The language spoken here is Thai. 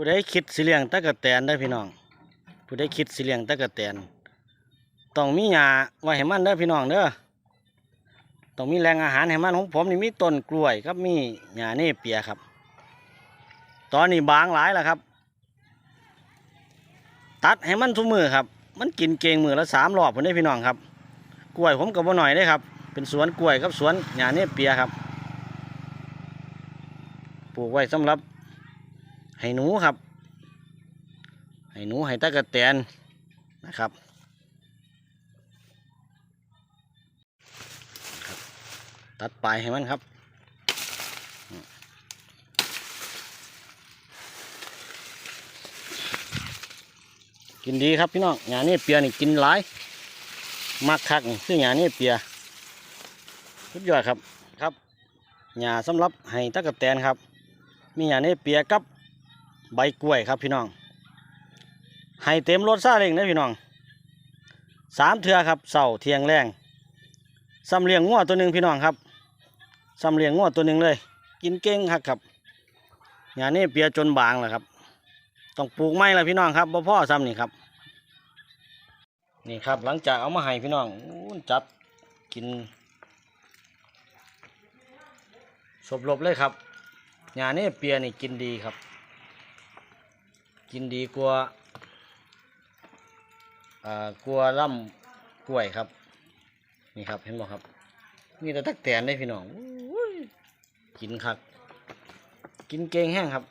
ผู้ใดคิดสิเลี้ยงตะกะแตนได้พี่น้อง ผู้ใดคิดสิเลี้ยงตะกะแตนต้องมีหญ้าไว้ให้มันเด้พี่น้องเด้อต้องมีแหล่งอาหารให้มันของผมนี่มีต้นกล้วยครับมีหญ้าเนเปียครับ ตอนนี้บางหลายแล้วครับ ตัดให้มันทุกมือครับ มันกินเกงมือละสามรอบผมได้พี่น้องครับ กล้วยผมก็บ่หน่อยได้ครับ เป็นสวนกล้วยกับสวนหญ้าเนเปียครับ ปลูกไว้สำหรับ ให้หนูครับ ให้หนูให้ตะกะแตนนะครับครับตัดปลายให้มันครับ กินดีครับพี่น้องหญ้านี่เปียนี่กินหลายมักคักนี่อหญ้านี่เปียสุดยอดครับครับหญ้าสำหรับให้ตะกะแตนครับ มีหญ้านี่เปียกับ ใบกล้วยครับพี่น้อง ให้เต็มรถซาเล้งนะพี่น้องสามเทือครับเสาเทียงแรงซ้ำเลี้ยงงัวตัวหนึ่งพี่น้องครับซ้ำเลี้ยงงัวตัวหนึ่งเลย กินเก่งครับครับงานนี้เปียจนบางแล้วครับ ต้องปลูกไม้ละพี่น้องครับบ่พ่อซ้ำนี่ครับ นี่ครับหลังจากเอามาให้พี่น้องจับกินสบลบเลยครับงานนี้เปียนี่กินดีครับ กินดีกว่าอ่ากลัวล่ำกล้วยครับ นี่ครับเห็นบ่ครับ มีแต่ตักแตนได้พี่น้องอกินครับ กินเก่งแห้งครับ